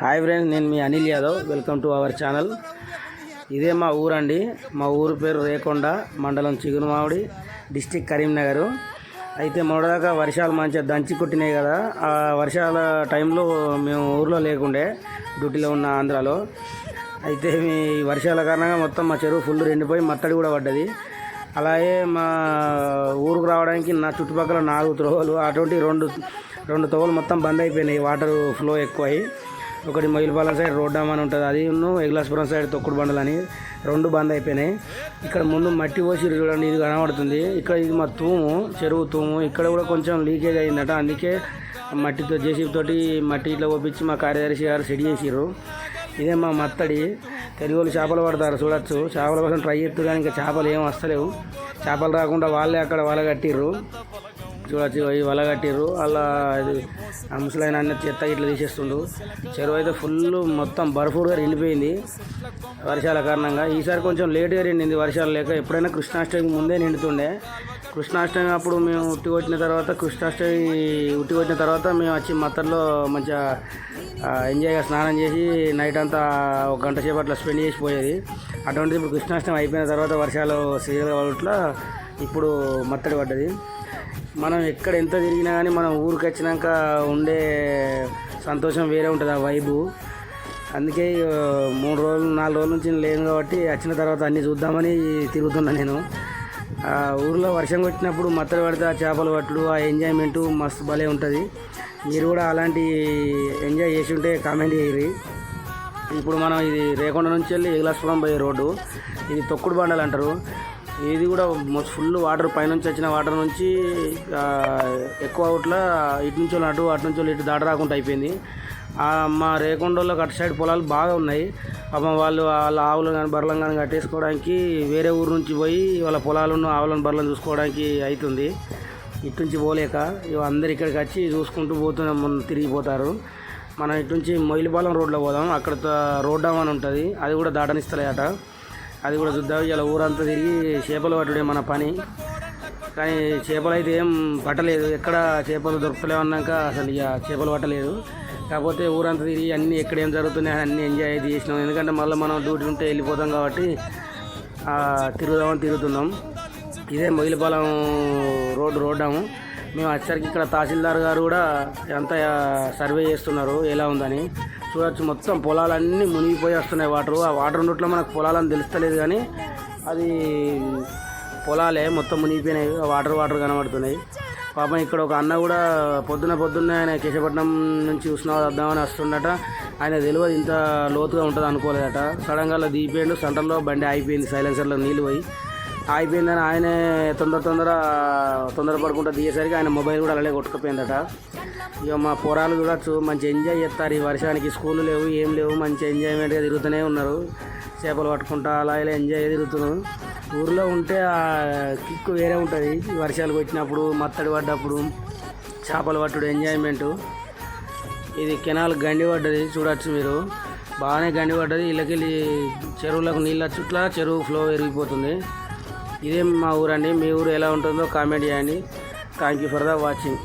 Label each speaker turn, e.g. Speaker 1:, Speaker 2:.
Speaker 1: Hi friends నేను మీ Anil Yadav. Welcome to our channel. ఇదే మా ఊరండి. మా ఊరు పేరు రేకొండ మండలం చిగురుమావిడి డిస్టిక్ కరీంనగర్. అయితే మొదటిదాకా వర్షాలు మంచిగా దంచి కొట్టినాయి కదా. ఆ వర్షాల టైంలో మేము ఊర్లో లేకుండే డ్యూటీలో ఉన్న ఆంధ్రాలో. అయితే మీ వర్షాల కారణంగా మొత్తం మా చెరువు ఫుల్ ఎండిపోయి మత్తడి కూడా పడ్డది. అలాగే మా ఊరుకు రావడానికి నా చుట్టుపక్కల నాలుగు త్రోవలు అటువంటి రెండు రెండు తోవలు మొత్తం బంద్ అయిపోయినాయి. వాటర్ ఫ్లో ఎక్కువ. అయ్యి ఒకటి మొయిలపాలెం సైడ్ రోడ్డామ్ అని ఉంటుంది. అది ఎగ్లాస్పురం సైడ్ తొక్కుడు బండలు అని రెండు బంద్ అయిపోయినాయి. ఇక్కడ ముందు మట్టి పోసి చూడండి ఇది కనబడుతుంది. ఇక్కడ ఇది మా తూము చెరువు తూము. ఇక్కడ కూడా కొంచెం లీకేజ్ అయిందట. అందుకే మట్టితో జేసీబీ తోటి మట్టి ఇట్లా పంపించి మా కార్యదర్శి గారు సెట్ చేసిర్రు. ఇదే మా మత్తడి. తెలుగు వాళ్ళు చేపలు పడతారు చూడొచ్చు. చేపల కోసం ట్రై చేస్తారు కానీ ఇంకా చేపలు ఏం వస్తలేవు. చేపలు రాకుండా వాళ్ళే అక్కడ వల కట్టిర్రు. చూడొచ్చు అవి వల కట్టిర్రు. అలా ఇది ముసలైన ముసలాయన అన్న చెత్త ఇట్లా తీసేస్తుండు చెరువు అయితే ఫుల్ మొత్తం బర్ఫుడ్గా నిండిపోయింది వర్షాల కారణంగా. ఈసారి కొంచెం లేట్గా నిండింది వర్షాలు లేక ఎప్పుడైనా కృష్ణాష్టమికి ముందే నిండుతుండే. కృష్ణాష్టమి అప్పుడు మేము ఉట్టి కొట్టిన తర్వాత కృష్ణాష్టమి ఉట్టి కొట్టిన తర్వాత మేము వచ్చి మత్తర్లో మంచిగా ఎంజాయ్గా స్నానం చేసి నైట్ అంతా ఒక గంట సేపు అట్లా స్పెండ్ చేసి పోయేది. అటువంటిది ఇప్పుడు కృష్ణాష్టమి అయిపోయిన తర్వాత వర్షాలు సీరియల్ అట్లా ఇప్పుడు మత్తడి పడ్డది. మనం ఎక్కడ ఎంత తిరిగినా కానీ మనం ఊరికి వచ్చినాక ఉండే సంతోషం వేరే ఉంటుంది ఆ వైబు అందుకే మూడు రోజులు నాలుగు రోజుల నుంచి లేను కాబట్టి వచ్చిన తర్వాత అన్నీ చూద్దామని తిరుగుతున్నా నేను. ఊర్లో వర్షం కొట్టినప్పుడు మత్తడి పడితే ఆ చేపలు పట్టుడు ఆ ఎంజాయ్మెంటు మస్తు భలే ఉంటుంది. మీరు కూడా అలాంటి ఎంజాయ్ చేసి ఉంటే కామెంట్ చేయరు. ఇప్పుడు మనం ఇది రేకొండ నుంచి వెళ్ళి ఎగిలాస్పురం పోయే రోడ్డు. ఇది తొక్కుడు బండలు అంటారు. ఇది కూడా ఫుల్ వాటర్ పైనుంచి వచ్చిన వాటర్ నుంచి ఎక్కువ అవుట్లా ఇటు నుంచి అటు అటు నుంచి వాళ్ళు ఇటు దాట రాకుండా అయిపోయింది మా రేకొండలో అటు సైడ్ పొలాలు బాగా ఉన్నాయి. పాపం వాళ్ళు వాళ్ళ ఆవులు కానీ బర్రెలను కానీ కట్టేసుకోవడానికి వేరే ఊరు నుంచి పోయి వాళ్ళ పొలాలను ఆవులను బర్రెలను చూసుకోవడానికి అవుతుంది. ఇటుంచి పోలేక అందరు ఇక్కడికి వచ్చి చూసుకుంటూ పోతున్నాం మనం తిరిగిపోతారు మనం ఇటుంచి నుంచి మొయిలిపాలెం రోడ్లో పోదాం. అక్కడ రోడ్ అని ఉంటుంది. అది కూడా దాటనిస్తలేట అది కూడా చూద్దాం. ఇలా ఊరంతా తిరిగి చేపలు పట్టుడే మన పని. కానీ చేపలు అయితే ఏం పట్టలేదు. ఎక్కడ చేపలు దొరకలేమన్నాక అసలు ఇక చేపలు పట్టలేదు. కాకపోతే ఊరంతా తిరిగి అన్నీ ఎక్కడ ఏం జరుగుతున్నాయి అన్నీ ఎంజాయ్ అయితే చేసినాం. ఎందుకంటే మళ్ళీ మనం డ్యూటీ ఉంటే వెళ్ళిపోతాం కాబట్టి తిరుగుదామని తిరుగుతున్నాం. ఇదే మొయిలపాలెం రోడ్డు రోడ్డాము. మేము వచ్చేసరికి ఇక్కడ తహసీల్దార్ గారు కూడా అంతా సర్వే చేస్తున్నారు. ఎలా ఉందని చూడొచ్చు. మొత్తం పొలాలన్నీ మునిగిపోయి వస్తున్నాయి వాటర్. ఆ వాటర్ ఉన్నట్లో మనకు పొలాలని తెలుస్తలేదు కానీ అది పొలాలే మొత్తం మునిగిపోయినాయి. వాటర్ వాటర్ కనబడుతున్నాయి. పాపం ఇక్కడ ఒక అన్న కూడా పొద్దున పొద్దున్నే ఆయన కేశపట్నం నుంచి ఉష్ణాలు వద్దామని వస్తుండట. ఆయన తెలియదు ఇంత లోతుగా ఉంటుంది అనుకోలేదట. సడన్గా దీపేండు సెంటర్లో బండి అయిపోయింది సైలెన్సర్లో నీళ్ళు పోయి. ఆగిపోయిందని ఆయనే తొందర తొందర తొందర పడుకుంటా దిగేసరికి ఆయన మొబైల్ కూడా అలాగే కొట్టుకుపోయిందట. ఇక మా పొరాలు చూడొచ్చు మంచి ఎంజాయ్ చేస్తారు. ఈ వర్షానికి స్కూల్ లేవు ఏం లేవు మంచి ఎంజాయ్మెంట్గా తిరుగుతూనే ఉన్నారు. చేపలు పట్టుకుంటా అలా ఇలా ఎంజాయ్ తిరుగుతున్నారు. ఊర్లో ఉంటే ఆ కిక్కు వేరే ఉంటుంది. ఈ వర్షాలు వచ్చినప్పుడు మత్తడి పడ్డప్పుడు చేపలు పట్టుడు ఎంజాయ్మెంటు. ఇది కెనాల్ గండి పడ్డది చూడొచ్చు మీరు. బాగానే గండి పడ్డది. ఇళ్ళకెళ్ళి చెరువులకు నీళ్ళ చుట్ల చెరువు ఫ్లో పెరిగిపోతుంది. ఇదే మా ఊరండి. మీ ఊరు ఎలా ఉంటుందో కామెంట్ చేయండి. Thank you for the watching